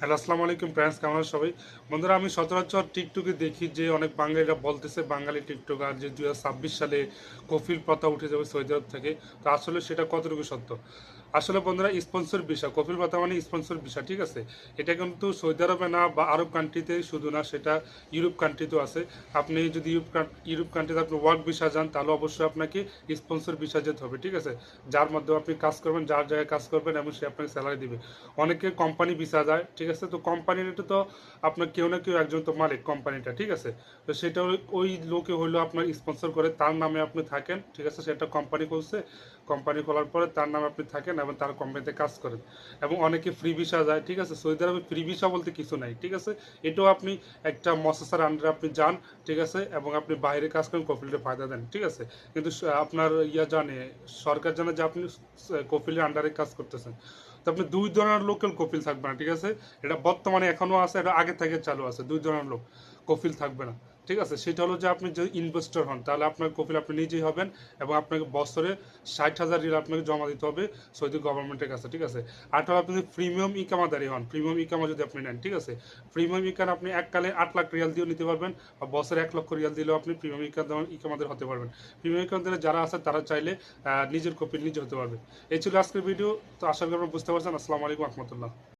Hello, আসসালামু আলাইকুম friends কেমন সবাই? বন্ধুরা, আমি সচরাচর টিকটকে দেখি যে অনেক বাঙালিরা বলতেছে, বাঙালি টিকটকার যে দু হাজার ছাব্বিশ সালে কফিল প্রথা উঠে যাবে সৌদি আরব থেকে। তো আসলে সেটা কতটুকু সত্য? আসলে বন্ধুরা স্পন্সর বিষয় কফিল প্রথা মানে স্পন্সর বিষয় ঠিক আছে? এটা কিন্তু সৌদি আরবে না বা আরব কান্ট্রিতে শুধু না, সেটা ইউরোপ কান্ট্রিতেও আছে। আপনি যদি ইউরোপ ইউরোপ কান্ট্রিতে আপনি ওয়ার্ক ভিসা যান, তাহলে অবশ্যই আপনাকে স্পন্সর ভিসা যেতে হবে, ঠিক আছে? যার মাধ্যমে আপনি কাজ করবেন, যার জায়গায় কাজ করবেন এবং সে আপনাকে স্যালারি দিবে। অনেকে কোম্পানি ভিসা যায় ঠিক আছে? তো কোম্পানিটা তো আপনার কেউ না কেউ একজন তো মালিক কোম্পানিটা ঠিক আছে? তো সেটা ওই- লোকে হইল আপনার স্পন্সর করে, তার নামে আপনি থাকেন, ঠিক আছে? সেটা কোম্পানি করছে কোম্পানি খোলার পরে তার নামে আপনি থাকেন এবং তার কোম্পানিতে কাজ করেন। এবং অনেকে ফ্রি ভিসা যায়, ঠিক আছে? সৌদি আরবে ফ্রি ভিসা বলতে কিছু নাই, ঠিক আছে? এটাও আপনি একটা মসাসার আন্ডারে আপনি যান, ঠিক আছে? এবং আপনি বাইরে কাজ করেন কফিলের ফায়দা দেন, ঠিক আছে? কিন্তু আপনার ইয়া জানে, সরকার জানে যে আপনি কফিলের আন্ডারে কাজ করতেছেন। তো আপনি দুই ধরনের লোকাল কপিল থাকবে না, ঠিক আছে? এটা বর্তমানে এখনও আছে, এটা আগে থেকে চালু আছে, দুই ধরনের লোক কপিল থাকবে না। ঠিক আছে, সেটা হলো যে আপনি যদি ইনভেস্টর হন, তাহলে আপনার কপিল আপনি নিজেই হবেন এবং আপনাকে বছরে ষাট হাজার রিল আপনাকে জমা দিতে হবে সৌদি গভর্নমেন্টের কাছে, ঠিক আছে? আর হলো আপনি প্রিমিয়াম ইকামাদারি হন প্রিমিয়াম ইকামা যদি আপনি নেন, ঠিক আছে? প্রিমিয়াম ইকাম আপনি এককালে আট লাখ রিয়াল দিয়েও নিতে পারবেন বা বছরে এক লক্ষ রিয়াল দিলেও আপনি প্রিমিয়াম ইকাম ইকামাদের হতে পারবেন। প্রিমিয়াম ইকামদের যারা আছে, তারা চাইলে নিজের কপিল নিজে হতে পারবে এই ছিল আজকের ভিডিও তো আশা করি বুঝতে পারছেন। আসসালামু আলাইকুম রহমতুল্লাহ।